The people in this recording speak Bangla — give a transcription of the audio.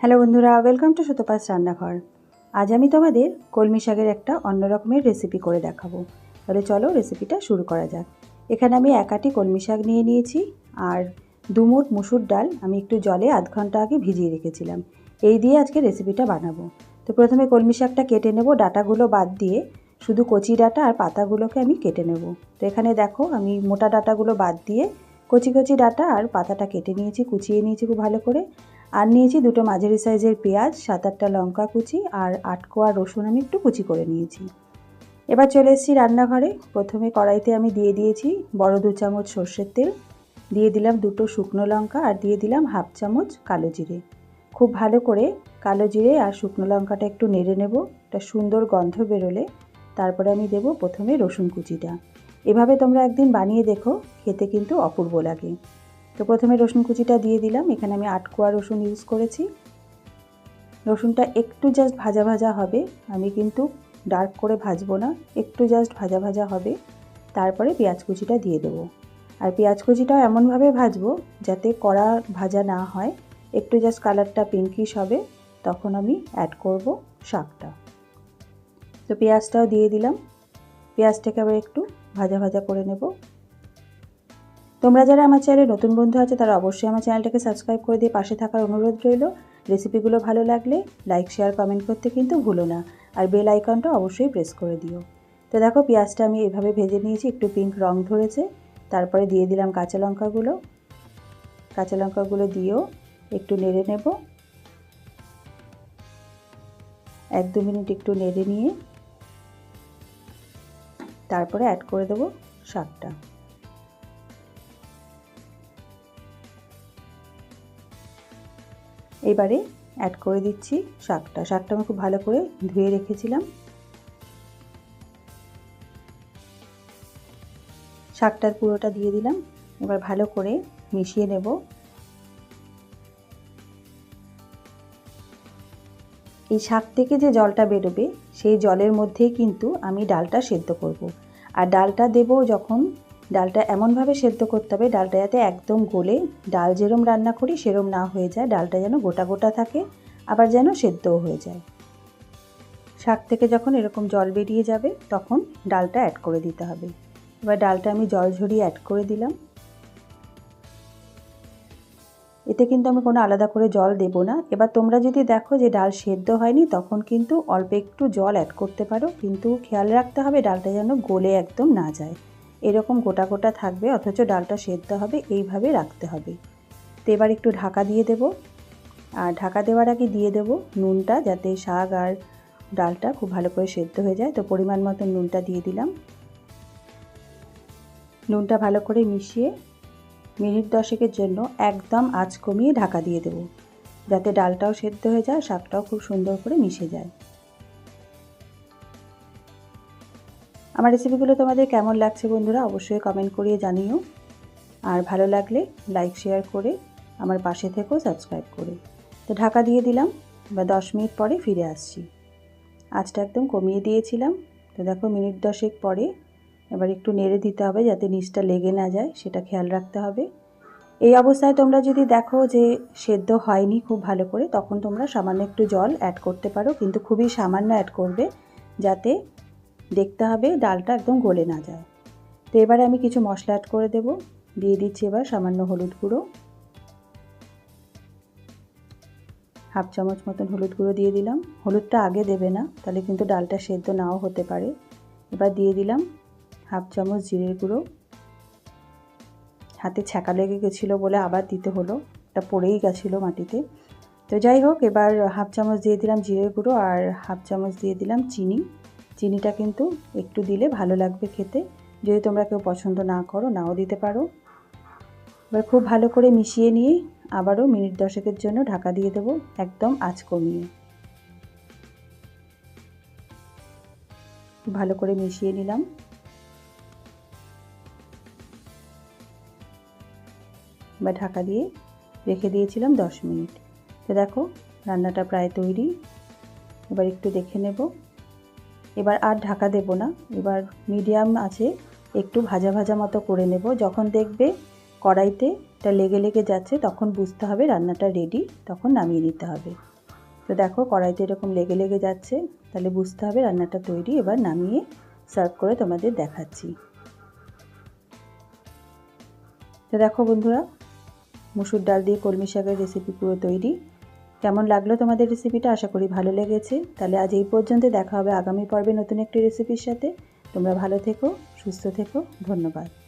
হ্যালো বন্ধুরা ওয়েলকাম টু সুতোপাস রান্নাঘর। আজ আমি তোমাদের কলমি শাকের একটা অন্য রকমের রেসিপি করে দেখাবো। তাহলে চলো রেসিপিটা শুরু করা যাক। এখানে আমি একাটি কলমি শাক নিয়ে নিয়েছি, আর দুমুট মুসুর ডাল আমি একটু জলে আধ ঘণ্টা আগে ভিজিয়ে রেখেছিলাম। এই দিয়ে আজকে রেসিপিটা বানাবো। তো প্রথমে কলমি শাকটা কেটে নেব, ডাটাগুলো বাদ দিয়ে শুধু কচি ডাটা আর পাতাগুলোকে আমি কেটে নেব। তো এখানে দেখো, আমি মোটা ডাটাগুলো বাদ দিয়ে কচি কচি ডাটা আর পাতাটা কেটে নিয়েছি, কুচিয়ে নিয়েছি খুব ভালো করে। আর নিয়েছি দুটো মাঝারি সাইজের পেঁয়াজ, সাত আটটা লঙ্কা কুচি আর আট কোয়া রসুন আমি একটু কুচি করে নিয়েছি। এবার চলে এসেছি রান্নাঘরে। প্রথমে কড়াইতে আমি দিয়ে দিয়েছি বড় দু চামচ সর্ষের তেল, দিয়ে দিলাম দুটো শুকনো লঙ্কা আর দিয়ে দিলাম হাফ চামচ কালো জিরে। খুব ভালো করে কালো জিরে আর শুকনো লঙ্কাটা একটু নেড়ে নেব, একটা সুন্দর গন্ধ বেরোলে। তারপরে আমি দেব প্রথমে রসুন কুচিটা। এভাবে তোমরা একদিন বানিয়ে দেখো, খেতে কিন্তু অপূর্ব লাগে। তো প্রথমে রসুন কুচিটা দিয়ে দিলাম। এখানে আমি আট কোয়া রসুন ইউজ করেছি। রসুনটা একটু জাস্ট ভাজা ভাজা হবে। আমি কিন্তু ডার্ক করে ভাজবো না, একটু জাস্ট ভাজা ভাজা হবে। তারপরে পেঁয়াজ কুচিটা দিয়ে দেবো। আর পেঁয়াজ কুচিটাও এমনভাবে ভাজবো যাতে কড়া ভাজা না হয়। একটু জাস্ট কালারটা পিঙ্কিশ হবে, তখন আমি অ্যাড করব শাকটা। তো পেঁয়াজটাও দিয়ে দিলাম। পেঁয়াজটাকে আবার একটু ভাজা ভাজা করে নেব। তোমরা যারা আমার চ্যানেলে নতুন বন্ধু আছে, তারা অবশ্যই আমার চ্যানেলটাকে সাবস্ক্রাইব করে দিয়ে পাশে থাকার অনুরোধ রইল। রেসিপিগুলো ভালো লাগলে লাইক শেয়ার কমেন্ট করতে কিন্তু ভুলো না। আর বেল আইকনটা অবশ্যই প্রেস করে দিও। তো দেখো, পেঁয়াজটা আমি এভাবে ভেজে নিয়েছি, একটু পিঙ্ক রং ধরেছে। তারপরে দিয়ে দিলাম কাঁচা লঙ্কাগুলো। কাঁচা লঙ্কাগুলো দিয়েও একটু নেড়ে নেব। এক দু মিনিট একটু নেড়ে নিয়ে তারপরে অ্যাড করে দেবো শাকটা। এবারে অ্যাড করে দিচ্ছি শাকটা। শাকটা আমি খুব ভালো করে ধুয়ে রেখেছিলাম। শাকটার পুরোটা দিয়ে দিলাম। এবার ভালো করে মিশিয়ে নেব। এই শাক থেকে যে জলটা বেরোবে, সেই জলের মধ্যেই কিন্তু আমি ডালটা সেদ্ধ করব। আর ডালটা দেব যখন ডালটা এমনভাবে সেদ্ধ করতে হবে, ডালটা যাতে একদম গলে, ডাল যেরম রান্না করি সেরম না হয়ে যায়, ডালটা যেন গোটা গোটা থাকে, আবার যেন সেদ্ধও হয়ে যায়। শাক থেকে যখন এরকম জল বেরিয়ে যাবে, তখন ডালটা অ্যাড করে দিতে হবে। এবার ডালটা আমি জল ঝরিয়ে অ্যাড করে দিলাম। এতে কিন্তু আমি কোনো আলাদা করে জল দেব না। এবার তোমরা যদি দেখো যে ডাল সেদ্ধ হয়নি, তখন কিন্তু অল্প একটু জল অ্যাড করতে পারো, কিন্তু খেয়াল রাখতে হবে ডালটা যেন গলে একদম না যায়। এরকম গোটা গোটা থাকবে, অথচ ডালটা সেদ্ধ হবে, এইভাবে রাখতে হবে। তো এবার একটু ঢাকা দিয়ে দেব। আর ঢাকা দেওয়ার আগে দিয়ে দেব নুনটা, যাতে শাক আর ডালটা খুব ভালো করে সেদ্ধ হয়ে যায়। তো পরিমাণ মতো নুনটা দিয়ে দিলাম। নুনটা ভালো করে মিশিয়ে মিনিট দশেকের জন্য একদম আঁচ কমিয়ে ঢাকা দিয়ে দেব, যাতে ডালটাও সেদ্ধ হয়ে যায়, শাকটাও খুব সুন্দর করে মিশে যায়। আমার রেসিপিগুলো তোমাদের কেমন লাগছে বন্ধুরা অবশ্যই কমেন্ট করিয়ে জানিও। আর ভালো লাগলে লাইক শেয়ার করে আমার পাশে থেকেও সাবস্ক্রাইব করে। তো ঢাকা দিয়ে দিলাম বা দশ মিনিট পরে ফিরে আসছি। আঁচটা একদম কমিয়ে দিয়েছিলাম। তো দেখো মিনিট দশেক পরে এবার একটু নেড়ে দিতে হবে যাতে নিচটা লেগে না যায়, সেটা খেয়াল রাখতে হবে। এই অবস্থায় তোমরা যদি দেখো যে সেদ্ধ হয়নি খুব ভালো করে, তখন তোমরা সামান্য একটু জল অ্যাড করতে পারো, কিন্তু খুবই সামান্য অ্যাড করবে যাতে দেখতে হবে, ডালটা একদম গলে না যায়। তো এবারে আমি কিছু মশলা অ্যাড করে দেব। দিয়ে দিচ্ছি এবার সামান্য হলুদ গুঁড়ো। হাফ চামচ মতন হলুদ গুঁড়ো দিয়ে দিলাম। হলুদটা আগে দেবে না, তাহলে কিন্তু ডালটা সেদ্ধ নাও হতে পারে। এবার দিয়ে দিলাম হাফ চামচ জিরের গুঁড়ো। হাতে ছ্যাঁকা লেগে গেছিল বলে আবার দিতে হলো এটা পড়েই গেছিল মাটিতে। তো যাই হোক, এবার হাফ চামচ দিয়ে দিলাম জিরের গুঁড়ো আর হাফ চামচ দিয়ে দিলাম চিনি। চিনিটা কিন্তু একটু দিলে ভালো লাগবে খেতে। যদি তোমরা কেউ পছন্দ না করো, নাও দিতে পারো। এবার খুব ভালো করে মিশিয়ে নিয়ে আবারও মিনিট দশেকের জন্য ঢাকা দিয়ে দেবো একদম আঁচ কমিয়ে। ভালো করে মিশিয়ে নিলাম। বা ঢাকা দিয়ে রেখে দিয়েছিলাম দশ মিনিট। তো দেখো, রান্নাটা প্রায় তৈরি। এবার একটু দেখে নেব। এবার আর ঢাকা দেব না। এবার মিডিয়াম আছে, একটু ভাজা ভাজা মতো করে নেব। যখন দেখবে কড়াইতে এটা লেগে লেগে যাচ্ছে, তখন বুঝতে হবে রান্নাটা রেডি তখন নামিয়ে নিতে হবে। তো দেখো কড়াইতে এরকম লেগে লেগে যাচ্ছে, তাহলে বুঝতে হবে রান্নাটা তৈরি। এবার নামিয়ে সার্ভ করে তোমাদের দেখাচ্ছি। তো দেখো বন্ধুরা, মুসুর ডাল দিয়ে কলমি শাকের রেসিপি পুরো তৈরি। কেমন লাগল তোমাদের রেসিপিটা আশা করি ভালো লেগেছে। তাহলে আজ এই পর্যন্ত দেখা হবে আগামী পর্বে নতুন একটি রেসিপির সাথে। তোমরা ভালো থেকো, সুস্থ থেকো। ধন্যবাদ।